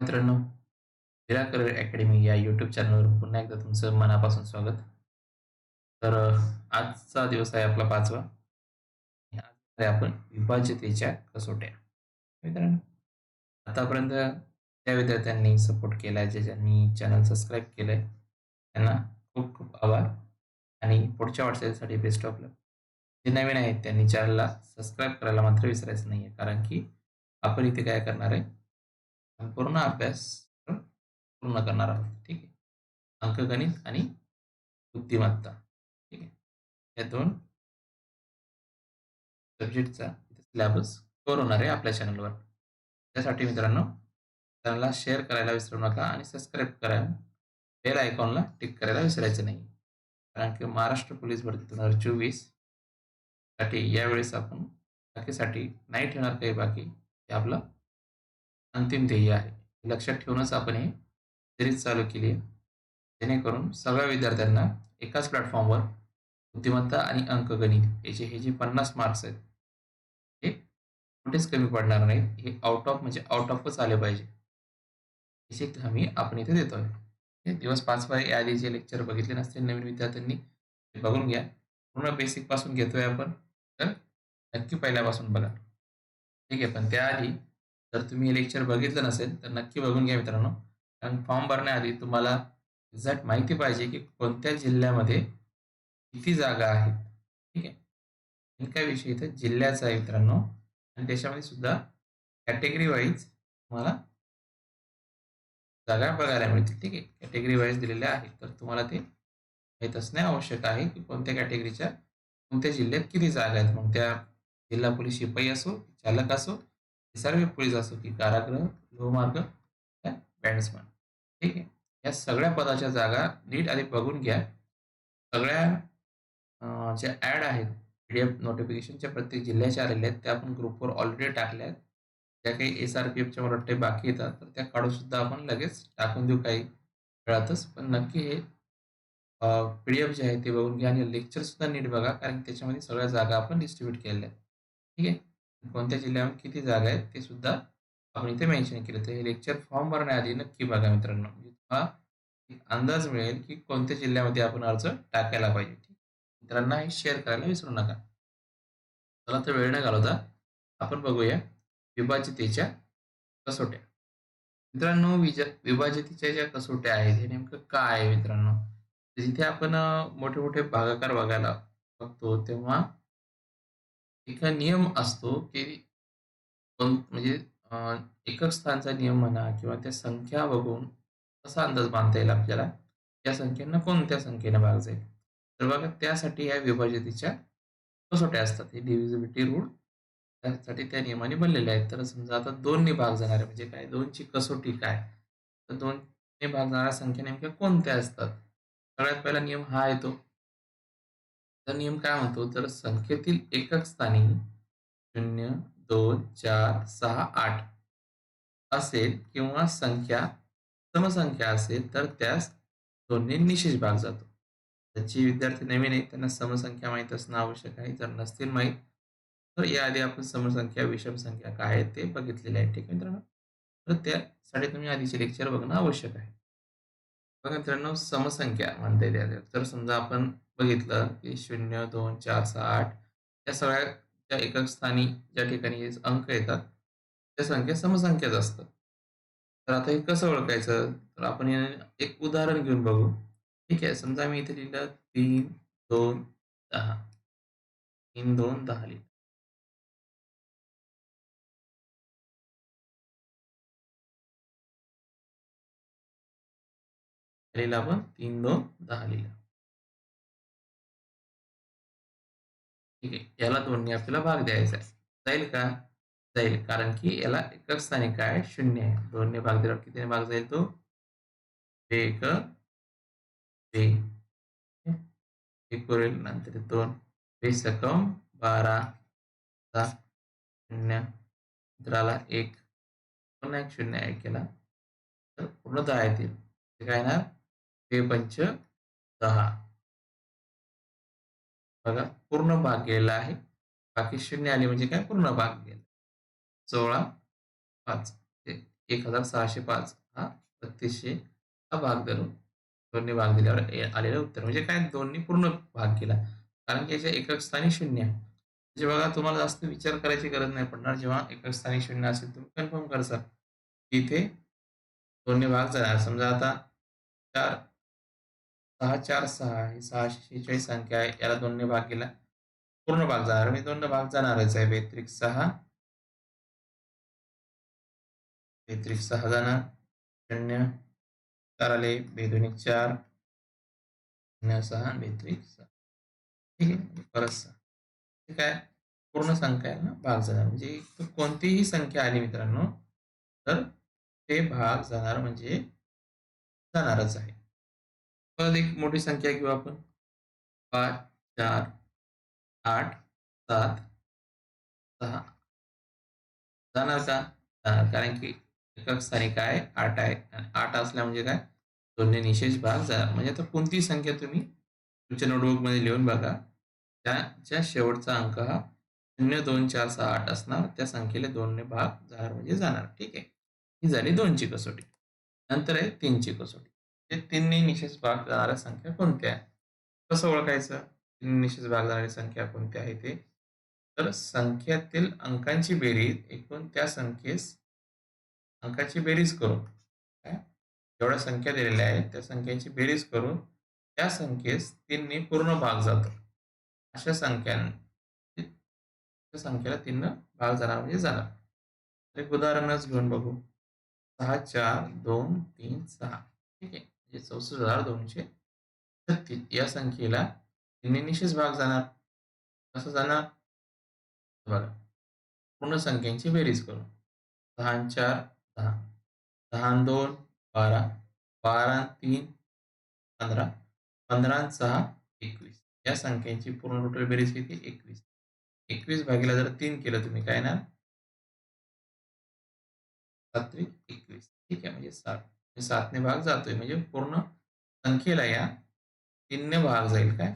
मित्रांनो, Vira career academy या YouTube चॅनलवर पुन्हा एकदा तुमचं मनापासून स्वागत. तर आजचा दिवस आहे आपला पाचवा आज आहे आपण विभाज्यतेच्या कसोट्या. मित्रांनो, आतापर्यंत त्या विद्यार्थ्यांनी सपोर्ट केलाय, जे ज्यांनी चॅनल सबस्क्राईब केलंय, त्यांना खूप खूप आभार आणि पुढच्या वाटचालीसाठी बेस्ट ऑफ लक. जे नवीन आहेत त्यांनी चॅनलला सबस्क्राईब करायला मात्र विसरायचं नाहीये, कारण की आपण इथे काय करणार आहे, संपूर्ण अभ्यास पूर्ण करणार आहोत. ठीक आहे. अंकगणित आणि बुद्धिमत्ता. ठीक आहे. या दोन सब्जेक्टचा सिलेबस कव्हर होणार आहे आपल्या चॅनलवर. त्यासाठी मित्रांनो, चॅनलला शेअर करायला विसरू नका आणि सबस्क्राईब करा. बेल आयकॉनला टिक करायला विसरायचं नाही. कारण की महाराष्ट्र पोलीस भरती 2024 साठी यावेळेस आपण बाकीसाठी नाही ठेवणार काही बाकी. हे आपलं अंतिम ध्येय आहे. लक्षात ठेवूनच आपण हे सिरीज चालू केली आहे. जेणेकरून सगळ्या विद्यार्थ्यांना एकाच प्लॅटफॉर्मवर बुद्धिमत्ता आणि अंकगणित याचे हे जे 50 मार्क्स आहेत, हे कुठेच कमी पडणार नाहीत. हे आउट ऑफ म्हणजे आउट ऑफच आले पाहिजे. याची हमी आपण इथे देतोय. हे दिवस 5 याआधी जे लेक्चर बघितले नसतील नवीन विद्यार्थ्यांनी ते बघून घ्या. पूर्ण बेसिकपासून घेतोय आपण, तर नक्की पहिल्यापासून बघा. ठीक आहे. पण त्याआधी जर तुम्ही हे लेक्चर बघितलं नसेल, तर नक्की बघून घ्या मित्रांनो. कारण फॉर्म भरण्याआधी तुम्हाला एक्झॅक्ट माहिती पाहिजे, की कोणत्या जिल्ह्यामध्ये किती जागा आहेत. ठीक आहे. काय विषय इथं जिल्ह्याचा आहे मित्रांनो आणि त्याच्यामध्ये सुद्धा कॅटेगरी वाईज तुम्हाला जागा बघायला मिळतील. ठीक आहे. कॅटेगरी वाईज दिलेल्या आहेत. तर तुम्हाला ते माहीत असणे आवश्यक आहे, की कोणत्या कॅटेगरीच्या कोणत्या जिल्ह्यात किती जागा आहेत. मग त्या जिल्हा पोलीस शिपाई असो, चालक असो, सर्व पुढे असो, की कारागृह, लोहमार्ग, बँडसमन ठीक आहे. या सगळ्या पदाच्या जागा नीट आधी बघून घ्या. सगळ्या ज्या ॲड आहेत पी-डी-एफ नोटिफिकेशनच्या प्रत्येक जिल्ह्याच्या आलेल्या आहेत, त्या आपण ग्रुपवर ऑलरेडी टाकल्या आहेत. ज्या काही एस-आर-पी-एफच्या मला वाटते बाकी येतात, तर त्या काढून सुद्धा आपण लगेच टाकून देऊ काही वेळातच. पण नक्की हे पी-डी-एफ जे आहे ते बघून घ्या आणि लेक्चर सुद्धा नीट बघा, कारण त्याच्यामध्ये सगळ्या जागा आपण डिस्ट्रीब्यूट केलेल्या आहेत. ठीक आहे. कोणत्या जिल्ह्यामध्ये किती जागा आहेत ते सुद्धा आपण इथे मेन्शन केलं. तर हे लेक्चर फॉर्म भरण्याआधी नक्की बघा मित्रांनो. म्हणजे तुम्हाला अंदाज मिळेल, की कोणत्या जिल्ह्यामध्ये आपण अर्ज टाकायला पाहिजे. ठीक. मित्रांना हे शेअर करायला विसरू नका. चला तर वेळ न घालवता आपण बघूया विभाजितेच्या कसोट्या. मित्रांनो, विजा विभाजितेच्या ज्या कसोट्या आहेत, हे नेमकं काय आहे मित्रांनो? जिथे आपण मोठे-मोठे भागाकार बघायला बघतो, तेव्हा एक नियम असतो, की कोण म्हणजे अ, एकक स्थानचा नियम म्हणा किंवा त्या संख्या बघून कसा अंदाज बांधता येईल आपल्याला, त्या संख्येनं कोणत्या संख्येनं भाग जाईल. तर बघा त्यासाठी या विभाज्यतेच्या कसोट्या असतात. हे डिव्हिजिबिलिटी रूल त्यासाठी त्या नियमाने बनलेले आहेत. तर समजा आता 2 ने भाग जाणारे म्हणजे काय? 2 ची कसोटी काय? तर 2 ने भाग जाणाऱ्या संख्या नेमक्या कोणत्या असतात? सगळ्यात पहिला नियम हा येतो. तर नियम काय म्हणतो? तर संख्येतील एकक स्थानी 0, 2, 4, 6, 8 असेल किंवा संख्या समसंख्या असेल, तर त्यास दोन्ही निशेष भाग जातो. तर जे विद्यार्थी नवीन आहेत त्यांना समसंख्या माहीत असणं आवश्यक आहे. जर नसतील माहीत, तर याआधी आपण समसंख्या, विषम संख्या काय आहेत ते बघितलेले आहे. ठीक आहे मित्रांनो. तर त्यासाठी तुम्ही आधीचे लेक्चर बघणं आवश्यक आहे. बघा मित्रांनो, समसंख्या म्हणता येते. तर समजा आपण बघितलं, की 0, 2, 4, 6, 8 या सगळ्या ज्या एकक स्थानी ज्या ठिकाणी अंक येतात, त्या संख्या समसंख्याच असतात. तर आता हे कसं ओळखायचं? तर आपण एक उदाहरण घेऊन बघू. ठीक आहे. समजा मी इथे लिहिलं 3, 2, 10. 3, 2, 10 लिहिलं. लिहिलं आपण 3, 2, 10 लिहिलं. ठीक आहे. याला 2 आपल्याला भाग द्यायचा आहे. जाईल का? जाईल. कारण की याला एकक स्थानिक काय आहे? 0 आहे. दोन्ही भाग दिल्यावर कितीने भाग जाईल तो? 1 2 1 होईल. नंतर 2 20 एकम 12 10 0 नंतर आला एक पुन्हा एक शून्य एक केला तर पूर्ण दहा येतील. ते काय येणार? बे पंच दहा बघा पूर्ण भाग गेला आहे. बाकी शून्य आले म्हणजे काय? पूर्ण भाग गेला. 16 5 एक हजार सहाशे पाच. हा? बत्तीसशे. हा भाग धरून दोन्ही भाग दिल्यावर आलेलं उत्तर. म्हणजे काय? दोन्ही पूर्ण भाग केला कारण की याच्या एकक स्थानी शून्य. आहे म्हणजे बघा तुम्हाला जास्त विचार करायची गरज नाही पडणार. जेव्हा एकक स्थानी शून्य असेल तुम्ही कन्फर्म करसाल इथे दोन्ही भाग जाणार समजा आता चार सहा चार सहा ही सहाशे शेहेचाळीस संख्या आहे. याला दोनने भाग केला. पूर्ण भाग जाणार. मी दोन भाग जाणारच आहे. बेत्रिक सहा. बेत्रिक सहा जाणार. शून्य. चार आले बेदोनिक चार. शून्य सहा बेत्रिक सहा. ठीक आहे. म्हणजे परत सहा. ठीक आहे. पूर्ण संख्या आहे ना? भाग जाणार. म्हणजे कोणतीही संख्या आली मित्रांनो तर ते भाग जाणार म्हणजे जाणारच आहे. एक मोठी संख्या घेऊ आपण. पाच चार आठ सात सहा. जाणार का कारण की एकक स्थानी काय? आठ आहे. आठ असल्या म्हणजे काय? दोन्ही निशेष भाग झाला. म्हणजे आता कोणती संख्या तुम्ही तुमच्या नोटबुकमध्ये लिहून बघा. त्याच्या शेवटचा अंक हा शून्य दोन चार सहा आठ असणार त्या संख्येला दोनने भाग जाणार म्हणजे जाणार. ठीक आहे. ही झाली दोनची कसोटी. नंतर आहे तीनची कसोटी. ते तिन्ही निशेष भाग जाणाऱ्या संख्या कोणत्या आहे? कसं ओळखायचं? तीन निशेष भाग जाणारी संख्या कोणत्या आहे ते? तर संख्यातील अंकांची बेरीज एकूण त्या संख्येस अंकाची बेरीज करून काय जेवढ्या संख्या दिलेल्या आहेत त्या संख्यांची बेरीज करून त्या संख्येस तिन्ही पूर्ण भाग जातो अशा संख्या संख्येला तीन भाग जाणार म्हणजे जाणार एक उदाहरणच घेऊन बघू. सहा चार दोन तीन सहा. ठीक आहे. म्हणजे चौसष्ट हजार दोनशे छत्तीस या संख्येला निनिशेष निशेष भाग जाणार. कसं जाणार? बघा. पूर्ण संख्यांची बेरीज करू. दहा चार दहा. दहा दोन बारा. बारा तीन पंधरा. पंधरा सहा एकवीस. या संख्यांची पूर्ण टोटल बेरीज किती? एकवीस. एकवीस भागीला जर तीन केलं तुम्ही काय ना सात्विक एकवीस. ठीक आहे म्हणजे सात सातने भाग जातोय. म्हणजे पूर्ण संख्येला या तीनने भाग जाईल काय?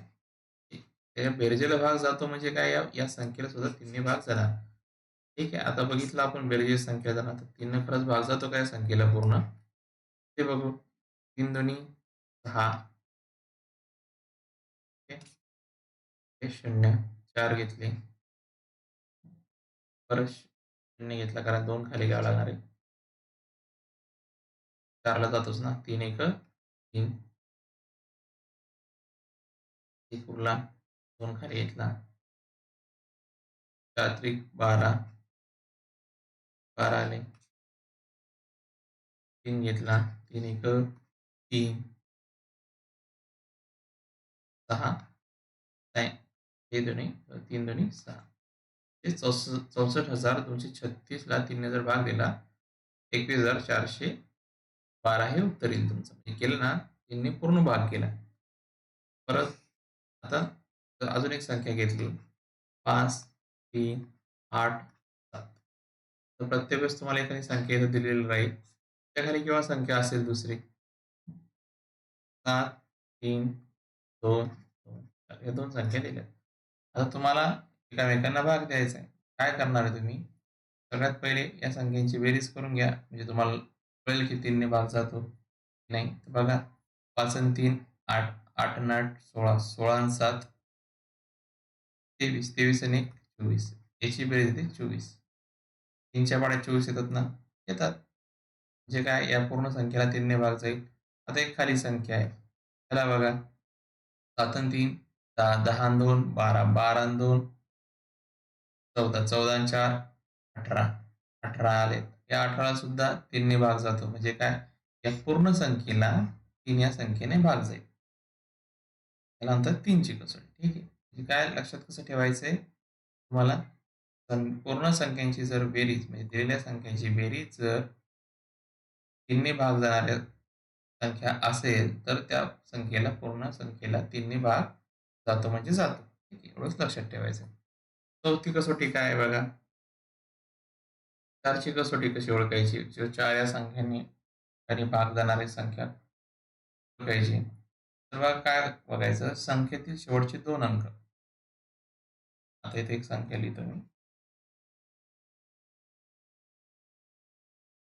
त्याच्या बेरजेला भाग जातो म्हणजे काय? या या संख्येला सुद्धा तीनने भाग जाणार. ठीक आहे. आता बघितलं आपण बेरजे संख्या जाणार. तर तीनने खरंच भाग जातो काय संख्येला पूर्ण? ते बघू. तीन दोन्ही सहा शून्य. चार घेतले. परत शून्य घेतला कारण दोन खाली घ्यावं लागणार आहे. चारला जातोच ना तीन एक तीन. एक उरला दोन खाली घेतला. चात्रिक बारा. बारा आले. तीन घेतला. तीन एक तीन. सहा. हे दोन्ही तीन दोन्ही सहा. ते चौस चौसष्ट हजार दोनशे छत्तीसला तीनने जर भाग दिला एकवीस हजार चारशे बारा हे उत्तर येईल तुमचं. म्हणजे केलं ना तीनने पूर्ण भाग केला. परत आता अजून एक संख्या घेतली. पाच तीन आठ सात. तर प्रत्येक वेळेस तुम्हाला एखादी संख्या इथं दिलेली राहील. त्याखाली किंवा संख्या असेल दुसरी? सात तीन दोन दोन. या दोन संख्या दिल्या. आता तुम्हाला एकामेकांना भाग द्यायचा आहे. काय करणार आहे तुम्ही? सगळ्यात पहिले या संख्यांची बेरीज करून घ्या. म्हणजे तुम्हाला कळेल की तीनने भाग जातो नाही तर बघा पाच आणि तीन आठ आठ आणि आठ सोळा सोळा आणि सात। तेवीस तेवीस आणि एक चोवीस याची बेरीज येते चोवीस तीनच्या पाड्या चोवीस येतात ना? येतात. म्हणजे काय या पूर्ण संख्येला तीनने भाग जाईल. आता एक खाली संख्या आहे. त्याला बघा. सात आणि तीन दहा दहा दोन बारा बारा आणि दोन. चौदा चौदा आणि चार अठरा अठरा आले या अठराला सुद्धा तीनने भाग जातो. म्हणजे काय? या पूर्ण संख्येला तीन या संख्येने भाग जाईल. त्याला म्हणतात तीनची कसोटी. ठीक आहे? म्हणजे काय लक्षात कसं ठेवायचंय? तुम्हाला पूर्ण संख्यांची जर बेरीज म्हणजे दिलेल्या संख्यांची बेरीज जर तीनने भाग जाणाऱ्या संख्या असेल तर त्या संख्येला पूर्ण संख्येला तीनने भाग जातो म्हणजे जातो. ठीक आहे? एवढंच लक्षात ठेवायचं चौथी कसोटी काय आहे बघा? चारची कसोटी कशी ओळखायची? चार या संख्यांनी आणि भाग जाणारी संख्या ओळखायची. काय बघायचं? संख्येतील शेवटचे दोन अंक. आता इथे एक संख्या लिहितो मी.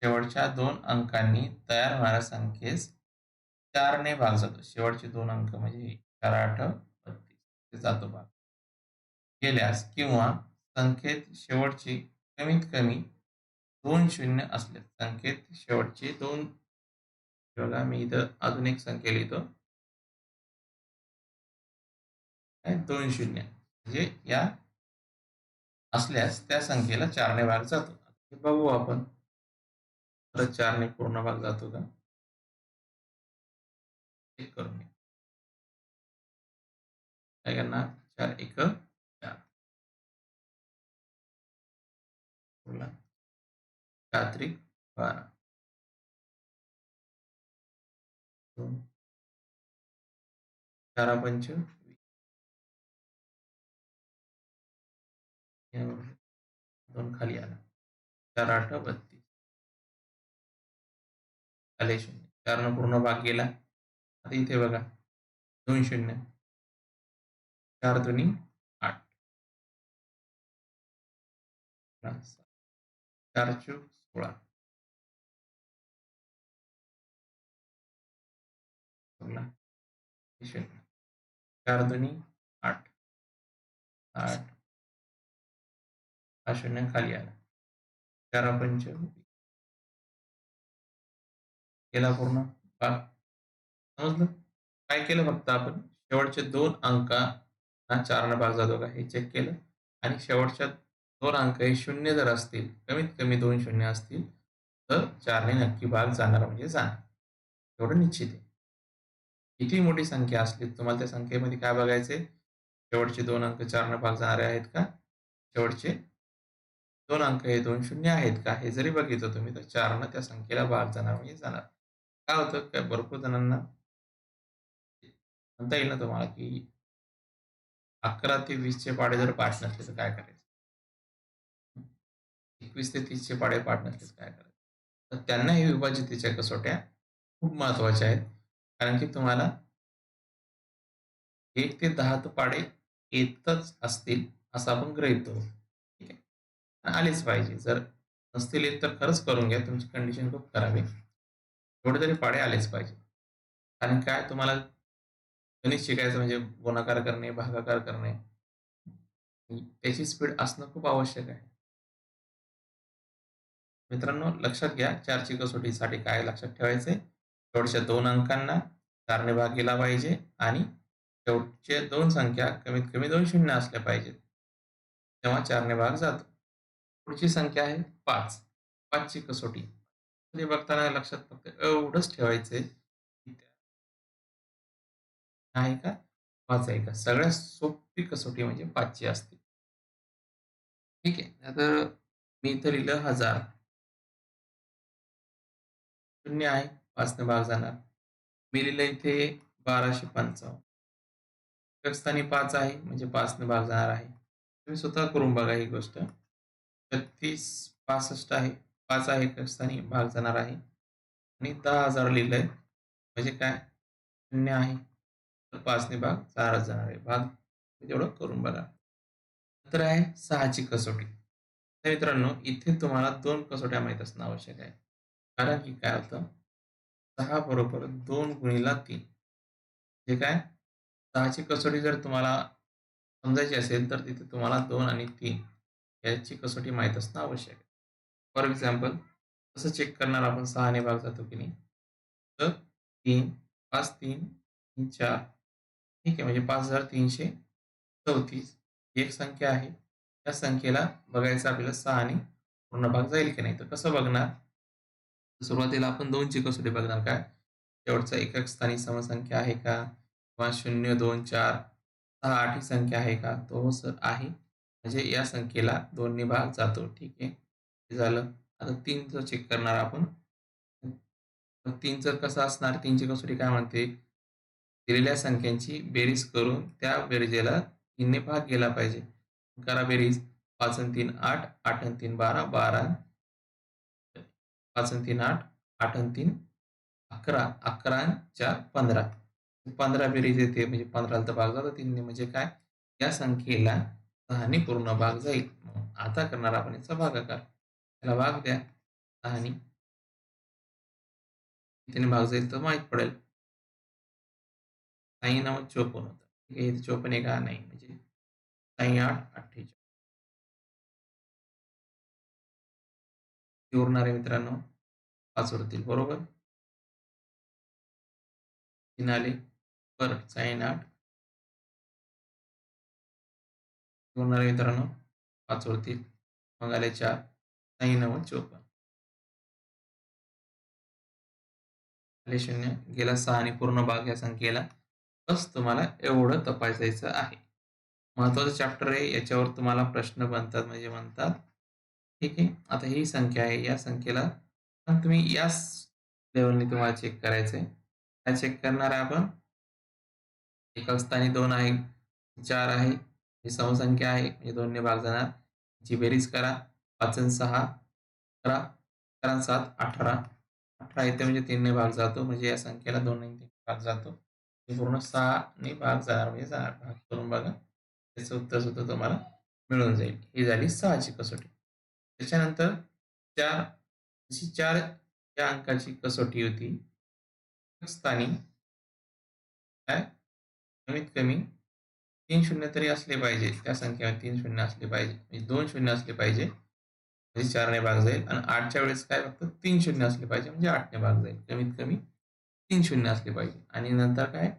शेवटच्या दोन अंकांनी तयार होणाऱ्या संख्येस चारने भाग जातो. शेवटचे दोन अंक म्हणजे चार आठ बत्तीस. जातो भाग. गेल्यास किंवा संख्येत शेवटची कमीत कमी दोन शून्य असले संख्येत शेवटचे दोन. बघा मी इथं अजून एक संख्या लिहितो. दोन शून्य. म्हणजे या असल्यास त्या संख्येला चारने भाग जातो. बघू आपण. परत चारने पूर्ण भाग जातो का? चेक करून घ्या. चार एक चात्रिक बारा दोन चारा पंच दोन खाली आला चार आठ बत्तीस आले शून्य चारनं पूर्ण भाग गेला आता इथे बघा दोन शून्य चार दोन्ही आठ चार चूक Hola. चार दोन्ही आठ आठ हा शून्य खाली आला चारा पंच केला पूर्ण? समजलं? काय केलं फक्त आपण? शेवटचे दोन अंकांना चारनं भाग जातो का हे चेक केलं आणि शेवटच्या दोन अंक हे शून्य जर असतील कमीत कमी दोन शून्य असतील तर चारने नक्की भाग जाणार म्हणजे जाणार. एवढं निश्चित आहे. किती मोठी संख्या असली तुम्हाला त्या संख्येमध्ये काय बघायचे शेवटचे दोन अंक चारनं भाग जाणारे आहेत का? शेवटचे दोन अंक हे दोन शून्य आहेत का? हे जरी बघितलं तुम्ही तर चारनं त्या संख्येला भाग जाणार म्हणजे जाणार. काय होतं? काय भरपूर जणांना म्हणता येईल ना तुम्हाला की अकरा ते वीसचे पाडे जर पाठ नसले तर काय करायचं? एकवीस ते तीसचे पाडे पाठ नसले काय करायचं? तर त्यांना हे विभाजितीच्या कसोट्या खूप महत्त्वाच्या आहेत. कारण की तुम्हाला एक ते दहा पाडे येतच असतील असं आपण गृहित धरू ठीक आहे? आलेच पाहिजे. जर नसतील येत तर खरंच करून घ्या. तुमची कंडिशन खूप खराब आहे. थोडे तरी पाडे आलेच पाहिजे. कारण काय? तुम्हाला गणित शिकायचं म्हणजे गुणाकार करणे भागाकार करणे. त्याची स्पीड असणं खूप आवश्यक आहे. मित्रांनो लक्षात घ्या चारची कसोटीसाठी काय लक्षात ठेवायचे? शेवटच्या दोन अंकांना चारने भाग गेला पाहिजे आणि शेवटचे दोन संख्या कमीत कमी दोन शून्य असल्या पाहिजेत. तेव्हा चारने भाग जातो. पुढची संख्या आहे पाच. पाचची कसोटी बघताना लक्षात फक्त एवढंच ठेवायचं आहे का? पाच आहे का? सगळ्यात सोपी कसोटी म्हणजे पाचची असते. ठीक आहे. तर मी इथं लिहिलं हजार. शून्य आहे पाचने भाग जाणार. मी लिहिलं इथे बाराशे पंचावन्न. स्थानी पाच आहे म्हणजे पाचने भाग जाणार आहे. तुम्ही स्वतः करून बघा ही गोष्ट. छत्तीस पासष्ट आहे पाच आहे स्थानी भाग जाणार आहे. आणि दहा हजार लिहिलंय म्हणजे काय? शून्य आहे तर पाचने भाग चारच जाणार आहे. भाग तेवढं करून बघा. नंतर आहे सहाची कसोटी. तर मित्रांनो इथे तुम्हाला दोन कसोट्या माहीत असणं आवश्यक आहे. कारण की काय होतं? सहा बरोबर दोन गुणीला तीन. जे काय? सहाची कसोटी जर तुम्हाला समजायची असेल तर तिथे तुम्हाला दोन आणि तीन याची कसोटी माहीत असणं आवश्यक आहे. फॉर एक्झाम्पल कसं चेक करणार आपण सहाने भाग जातो की नाही? तर तीन पाच तीन तीन चार. ठीक आहे म्हणजे पाच हजार तीनशे चौतीस एक संख्या आहे. त्या संख्येला बघायचं आपल्याला सहाने पूर्ण भाग जाईल की नाही? तर कसं बघणार? सुरुवातीला आपण दोनची कसोटी बघणार काय? शेवटचा एकक स्थानी समसंख्या आहे का? किंवा शून्य दोन चार सहा आठ ही संख्या आहे का? तो सर आहे. म्हणजे या संख्येला दोन्ही भाग जातो. ठीक आहे? झालं. आता तीनचं चेक करणार आपण तीनचं कसं असणार? तीनची कसोटी काय म्हणते? दिलेल्या संख्यांची बेरीज करून त्या बेरीजेला तीनने भाग गेला पाहिजे. करा बेरीज. पाच तीन आठ. आठ तीन बारा. बारा पाच तीन आठ आठ तीन अकरा अकरा चार पंधरा. पंधरा बेरीज येते म्हणजे पंधराला तर भाग जातो. तीनने म्हणजे काय? या संख्येला सहाने पूर्ण भाग जाईल. आता करणार आपण याचा भागाकार. त्याला भाग द्या. सहानी. तिने भाग जाईल तर माहीत पडेल. साई नव्वद चोपन्न होतं. ठीक आहे चोपन्न एक हा नाही म्हणजे साई आठ अठ्ठेचाळीस. उरणार आहे मित्रांनो पाच उरतील बरोबर? तीन आले परत साईन आठ. उरणार आहे मित्रांनो पाच उरतील मग आले चार साई नव्वद चोपन्न. आले शून्य गेला सहा आणि पूर्ण भाग या संख्येला. बस तुम्हाला एवढं तपासायचं आहे. महत्वाचं चॅप्टर आहे याच्यावर तुम्हाला प्रश्न बनतात म्हणजे म्हणतात ठीक आहे? आता ही संख्या आहे. या संख्येला पण तुम्ही याच लेवलने तुम्हाला चेक करायचं आहे. काय चेक करणार आहे आपण. एका स्थानी दोन आहे. चार आहे. ही समसंख्या आहे. म्हणजे दोनने भाग जाणार. जी बेरीज करा. पाच सहा. अकरा. अकरा सात. अठरा. अठरा येते म्हणजे तीनने भाग जातो. म्हणजे या संख्येला दोन तीन भाग जातो. पूर्ण सहाने भाग जाणार. म्हणजे जाणार भाग करून बघा. त्याचं उत्तर सुद्धा तुम्हाला मिळून जाईल. ही झाली सहाची कसोटी. त्याच्यानंतर चार अशी चार या अंकाची कसोटी होती. स्थानी काय? कमीत कमी तीन शून्य तरी असले पाहिजे. त्या संख्येमध्ये तीन शून्य असले पाहिजे. म्हणजे दोन शून्य असले पाहिजे. म्हणजे चारने भाग जाईल. आणि आठच्या वेळेस काय फक्त तीन शून्य असले पाहिजे. म्हणजे आठने भाग जाईल. कमीत कमी तीन शून्य असले पाहिजे. आणि नंतर काय?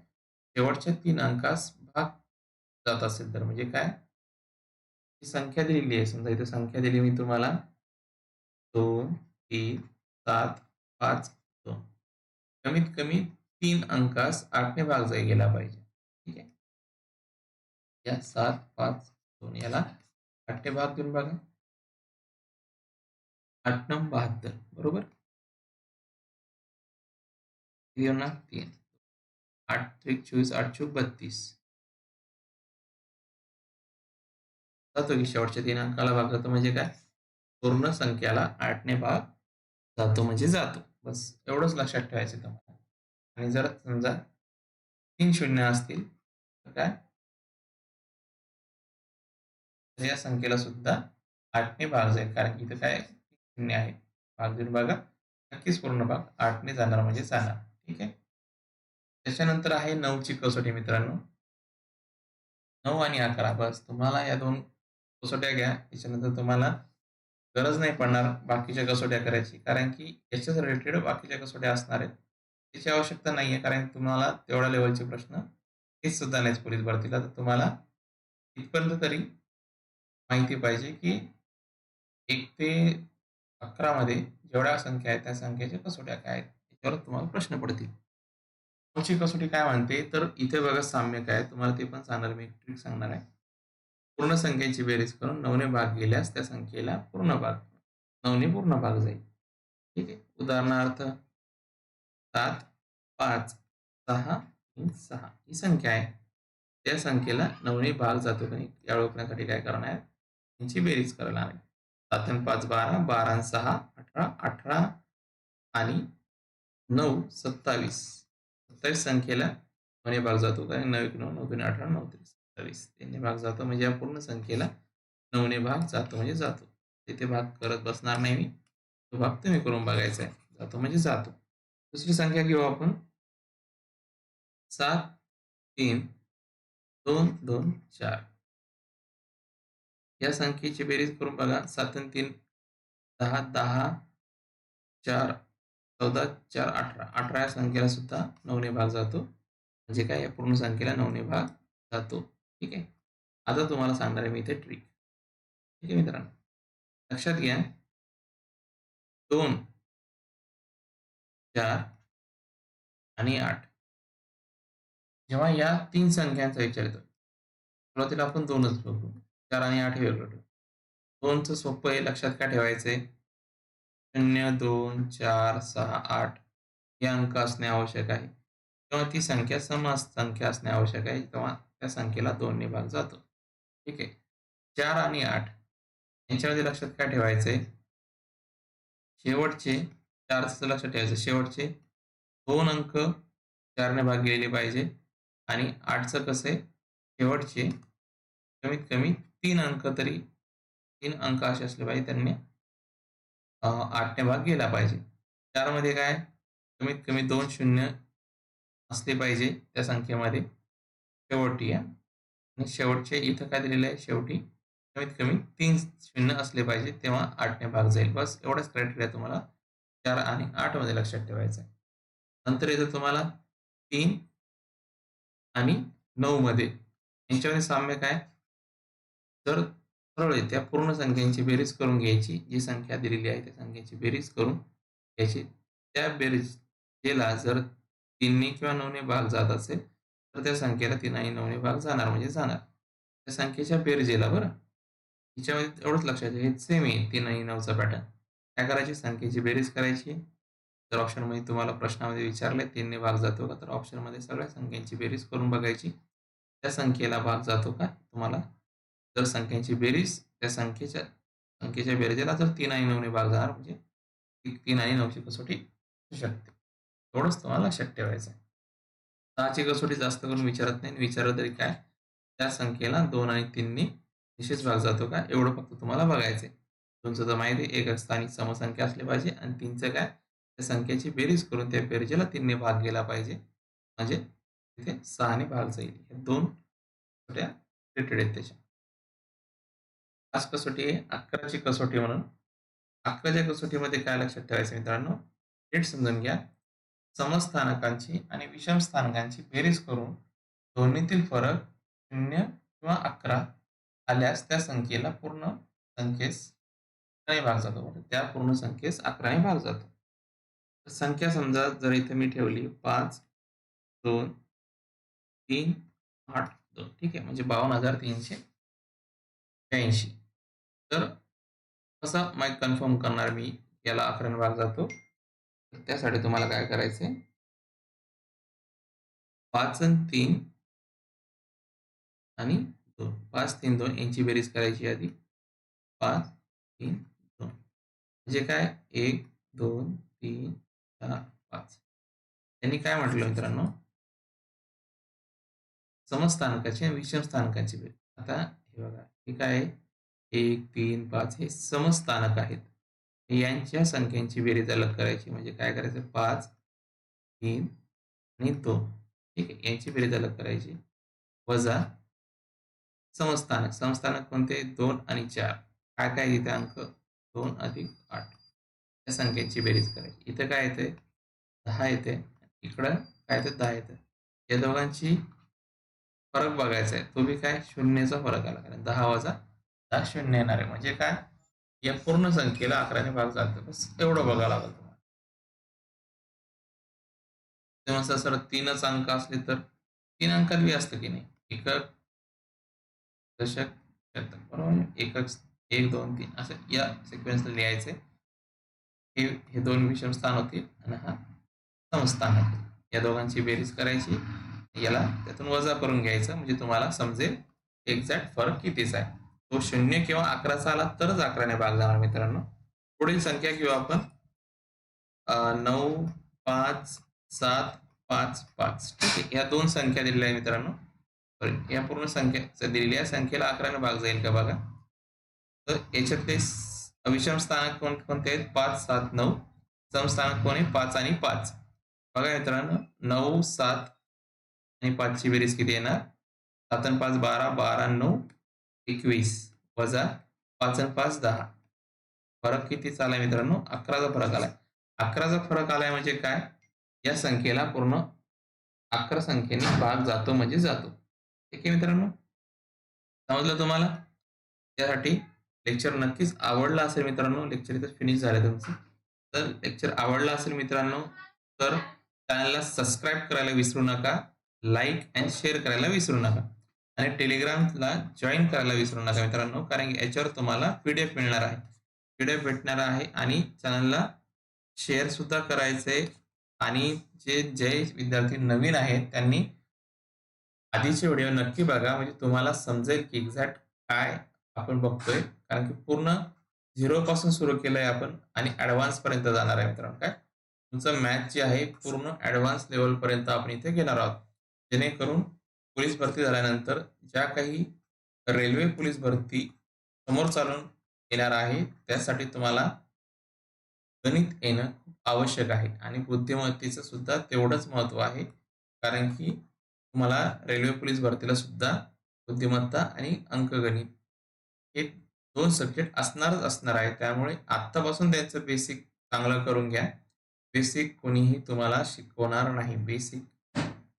शेवटच्या तीन अंकास भाग जात असेल तर म्हणजे काय? संख्या दिलेली आहे. समजा इथे संख्या दिली मी तुम्हाला. दोन, तीन, सात, पाच, दोन. कमीत कमी तीन अंकास आठने भाग जाई गेला ठीक आहे? या सात, पाच, दोन याला आठने भाग देऊन बघा. आठ नऊ बहात्तर. बरोबर? तीन. आठ त्रिक चोवीस, आठ चोक बत्तीस. जातो की शेवटच्या तीन अंकाला भाग जातो म्हणजे काय? पूर्ण संख्याला आठने भाग जातो म्हणजे जातो. बस एवढंच लक्षात ठेवायचं तुम्हाला. आणि जर समजा तीन शून्य असतील तर काय? या संख्येला सुद्धा आठने भाग जाईल. कारण की इथं काय शून्य आहे. भाग देऊन भागा नक्कीच पूर्ण भाग आठने जाणार म्हणजे जाणार. ठीक आहे? त्याच्यानंतर आहे नऊची कसोटी मित्रांनो. नऊ आणि अकरा. बस तुम्हाला या दोन कसोट्या घ्या. त्याच्यानंतर तुम्हाला गरज नाही पडणार बाकीच्या कसोट्या करायची. कारण की याच्याच रिलेटेड बाकीच्या कसोट्या असणार आहेत. त्याची आवश्यकता नाही आहे कारण तुम्हाला तेवढ्या लेवलचे प्रश्न हेच सुद्धा नाहीच पोलीस भरतीला. तर तुम्हाला इथपर्यंत तरी माहिती पाहिजे की एक ते अकरामध्ये जेवढ्या संख्या आहेत त्या संख्येच्या कसोट्या काय आहेत त्याच्यावर तुम्हाला प्रश्न पडतील. नऊची कसोटी काय म्हणते? तर इथे बघा साम्य काय तुम्हाला ते पण सांगणार मी ट्रिक सांगणार आहे. पूर्ण संख्येची बेरीज करून नऊने भाग गेल्यास त्या संख्येला पूर्ण भाग नऊने पूर्ण भाग जाईल. ठीक आहे? उदाहरणार्थ सात पाच सहा सहा ही संख्या आहे. त्या संख्येला नवने भाग जातो की नाही? या ओळखण्यासाठी काय करणार आहे? त्यांची बेरीज करणार आहे. सात आणि पाच बारा बारा सहा अठरा अठरा आणि नऊ सत्तावीस. सत्तावीस संख्येला नवने भाग जातो का नऊ एक नऊ नऊ दोन अठरा नऊ त्रीस सत्तावीस. तीनने भाग जातो म्हणजे या पूर्ण संख्येला नऊने भाग जातो म्हणजे जातो. तिथे भाग करत बसणार नाही मी. तो भाग तुम्ही करून बघायचा आहे. जातो म्हणजे जातो. दुसरी संख्या घेऊ आपण. सात तीन दोन दोन चार. या संख्येची बेरीज करून बघा. सात आणि तीन दहा दहा चार चौदा चार अठरा. अठरा या संख्येला सुद्धा नऊने भाग जातो. म्हणजे काय? या पूर्ण संख्येला नऊने भाग जातो. ठीक आहे? आता तुम्हाला सांगणार आहे मी इथे ट्रिक ठीक आहे मित्रांनो? लक्षात घ्या. दोन चार आणि आठ. जेव्हा या तीन संख्यांचा विचार येतो सुरुवातीला आपण दोनच बघू. चार आणि आठ वेगळं ठेवू. दोनचं सोपं आहे लक्षात काय ठेवायचंय? शून्य दोन चार सहा आठ हे अंक असणे आवश्यक आहे. तेव्हा ती संख्या सम संख्या असणे आवश्यक आहे. तेव्हा त्या संख्येला दोनने भाग जातो. ठीक आहे. चार आणि आठ यांच्यामध्ये लक्षात काय ठेवायचंय? शेवटचे चारचं लक्षात ठेवायचं. शेवटचे दोन अंक चारने भाग गेलेले पाहिजे. आणि आठचं कसं आहे? शेवटचे कमीत कमी तीन अंक तरी तीन अंक असे असले पाहिजे त्यांनी आठने भाग गेला पाहिजे. चारमध्ये काय? कमीत कमी दोन शून्य असले पाहिजे त्या संख्येमध्ये. शेवटी या आणि शेवटचे इथं काय दिलेलं आहे? शेवटी कमीत कमी तीन शून्य असले पाहिजे तेव्हा आठने भाग जाईल. बस एवढाच क्रायटेरिया तुम्हाला चार आणि आठमध्ये लक्षात ठेवायचं आहे. नंतर येतं तुम्हाला तीन आणि नऊ मध्ये. यांच्यामध्ये साम्य काय? तर सरळ त्या पूर्ण संख्यांची बेरीज करून घ्यायची जी संख्या दिलेली आहे त्या संख्येची बेरीज करून घ्यायची. त्या बेरीजेला जर तीनने किंवा नऊने भाग जात असेल तर त्या संख्येला तीन आणि नऊने भाग जाणार म्हणजे जाणार. त्या संख्येच्या बेरजेला बरं. हिच्यामध्ये एवढंच लक्षात हे सेम आहे. तीन आणि नऊचा पॅटर्न काय करायची? संख्येची बेरीज करायची. तर ऑप्शनमध्ये तुम्हाला प्रश्नामध्ये विचारले तीनने भाग जातो का? तर ऑप्शनमध्ये सगळ्या संख्यांची बेरीज करून बघायची. त्या संख्येला भाग जातो का? तुम्हाला जर संख्यांची बेरीज त्या संख्येच्या संख्येच्या बेरजेला जर तीन आणि नऊने भाग जाणार म्हणजे तीन आणि नऊची कसोटी शकते. एवढंच तुम्हाला लक्षात ठेवायचं सहाची कसोटी जास्त करून विचारत नाही विचारलं तरी काय? त्या संख्येला दोन आणि तीननी निश्चित भाग जातो का? एवढं फक्त तुम्हाला बघायचंय. दोनचं तर माहिती एक स्थानिक समसंख्या असली पाहिजे आणि तीनचं काय? त्या संख्येची बेरीज करून त्या बेरीजेला तीनने भाग गेला पाहिजे. म्हणजे तिथे सहाने भाग जाईल. हे दोन छोट्या रिलेटेड आहेत त्याच्या. आज कसोटी आहे अकराची कसोटी म्हणून. अकराच्या कसोटीमध्ये काय लक्षात ठेवायचं मित्रांनो? नीट समजून घ्या. समस्थानकांची आणि विषम स्थानकांची बेरीज करून दोन्हीतील फरक शून्य किंवा अकरा आल्यास त्या संख्येला पूर्ण संख्येस अकराने भाग जातो. म्हणजे त्या पूर्ण संख्येस अकराने भाग जातो. संख्या समजा जर इथे मी ठेवली पाच दोन तीन आठ दोन. ठीक आहे. म्हणजे बावन्न हजार तीनशे ब्याऐंशी. तर कसं माईक कन्फर्म करणार मी? याला अकराने भाग जातो. त्यासाठी तुम्हाला काय करायचंय? पाच आणि तीन आणि दोन. पाच तीन दोन यांची बेरीज करायची आधी. पाच तीन दोन. म्हणजे काय? एक दोन तीन चार पाच. यांनी काय म्हटलं मित्रांनो? समस्थानकाची आणि विषम स्थानकाची बेरीज. आता हे बघा. हे काय आहे? एक तीन पाच हे समस्थानक आहेत. यांच्या संख्यांची बेरीज अलग करायची. म्हणजे काय करायचं? पाच तीन आणि दोन. ठीक आहे? यांची बेरीज अलग करायची. वजा समस्थानक. समस्थानक कोणते? दोन आणि चार. काय काय तिथे अंक? दोन अधिक आठ. या संख्येची बेरीज करायची. इथं काय येते? दहा येते. इकडं काय येते? दहा येते. या दोघांची फरक बघायचा आहे. तो बी काय? शून्याचा फरक आला. कारण दहा वजा दहा शून्य येणार आहे. म्हणजे काय? या पूर्ण संख्येला अकराने भाग जातो बस एवढं बघावं लागेल तुम्हाला. तेव्हा सर तीनच अंक असले तर तीन अंकात बी असतं की नाही? एकक दशक शतक बरोबर? एकक एक दोन तीन. असं या सिक्वेन्सला लिहायचे हे हे दोन विषम स्थान होतील आणि हा समस्थान होतील या दोघांची बेरीज करायची. याला त्यातून वजा करून घ्यायचं. म्हणजे तुम्हाला समजेल एक्झॅक्ट फरक कितीच आहे. तो शून्य किंवा अकराचा आला तरच अकराने भाग जाणार मित्रांनो. पुढील संख्या घेऊ आपण. नऊ पाच सात पाच पाच. ठीक आहे. या दोन संख्या दिलेल्या आहे मित्रांनो. या पूर्ण संख्या दिलेल्या संख्येला अकराने भाग जाईल का बघा. तर याच्यातले विषम स्थानक कोण कोणते आहेत? पाच सात नऊ. समस्थानक कोण आहे? पाच आणि पाच. बघा मित्रांनो. नऊ सात आणि पाचची बेरीज किती येणार? सात आणि पाच बारा बारा नऊ. एकवीस वजा पाच आणि पाच दहा. फरक किती चालाय मित्रांनो? अकराचा फरक आलाय. अकराचा फरक आलाय म्हणजे काय? या संख्येला पूर्ण अकरा संख्येने भाग जातो म्हणजे जातो. ठीक आहे मित्रांनो? समजलं तुम्हाला? त्यासाठी लेक्चर नक्कीच आवडला असेल मित्रांनो. लेक्चर इथं फिनिश झालं तुमचं. तर लेक्चर आवडला असेल मित्रांनो तर चॅनलला सबस्क्राईब करायला विसरू नका. लाईक अँड शेअर करायला विसरू नका. आणि टेलिग्रामला जॉईन करायला विसरू नका मित्रांनो कारण याच्यावर तुम्हाला पीडीएफ मिळणार आहे. पीडीएफ भेटणार आहे आणि चॅनलला शेअर सुद्धा करायचे आणि जे जे विद्यार्थी नवीन आहेत त्यांनी आधीचे व्हिडिओ नक्की बघा म्हणजे तुम्हाला समजेल की एक्झॅक्ट काय आपण बघतोय. कारण की पूर्ण झिरो पासून सुरू केलंय आपण आणि ऍडव्हान्स पर्यंत जाणार आहे मित्रांनो काय? तुमचं मॅथ जे आहे पूर्ण ऍडव्हान्स लेवल पर्यंत आपण इथे घेणार आहोत. जेणेकरून पोलीस भरती झाल्यानंतर ज्या काही रेल्वे पोलीस भरती समोर चालून येणार आहे त्यासाठी तुम्हाला गणित येणं खूप आवश्यक आहे आणि बुद्धिमत्तेचं सुद्धा तेवढंच महत्त्व आहे. कारण की तुम्हाला रेल्वे पोलीस भरतीला सुद्धा बुद्धिमत्ता आणि अंकगणित हे दोन सब्जेक्ट असणारच असणार आहे. त्यामुळे आत्तापासून त्यांचं बेसिक चांगलं करून घ्या. बेसिक कोणीही तुम्हाला शिकवणार नाही. बेसिक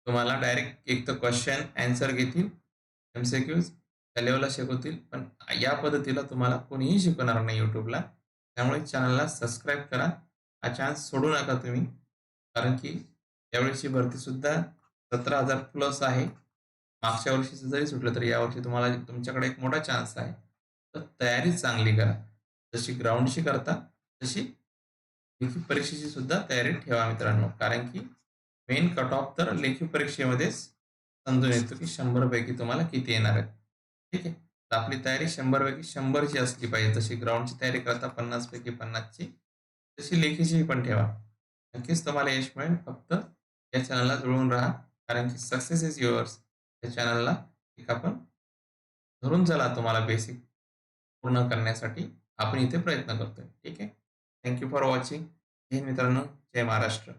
तुम्हाला डायरेक्ट एक तर क्वेश्चन अँसर घेतील एम सी क्यूज त्या लेवलला शिकवतील पण या पद्धतीला तुम्हाला कोणीही शिकवणार नाही यूट्यूबला त्यामुळे चॅनलला सबस्क्राईब करा. हा चान्स सोडू नका तुम्ही. कारण की यावेळीची भरतीसुद्धा सतरा हजार प्लस आहे. मागच्या वर्षीचं जरी सुटलं तरी यावर्षी तुम्हाला तुमच्याकडे एक मोठा चान्स आहे. तर तयारी चांगली करा. जशी ग्राउंडची करता तशी परीक्षेची सुद्धा तयारी ठेवा मित्रांनो. कारण की मेन कट ऑफ तर लेखी परीक्षेमध्येच समजून येतो की शंभर पैकी तुम्हाला किती येणार आहे ठीक आहे? तर आपली तयारी शंभर पैकी शंभरची असली पाहिजे जशी ग्राउंडची तयारी करता पन्नास पैकी पन्नासची तशी लेखीची पण ठेवा. नक्कीच तुम्हाला यश मिळेल. फक्त या चॅनलला जुळून राहा. कारण की सक्सेस इज युअर्स या चॅनलला एक आपण धरून चला तुम्हाला बेसिक पूर्ण करण्यासाठी. आपण इथे प्रयत्न करतोय. ठीक आहे? थँक्यू फॉर वॉचिंग जय मित्रांनो. जय महाराष्ट्र.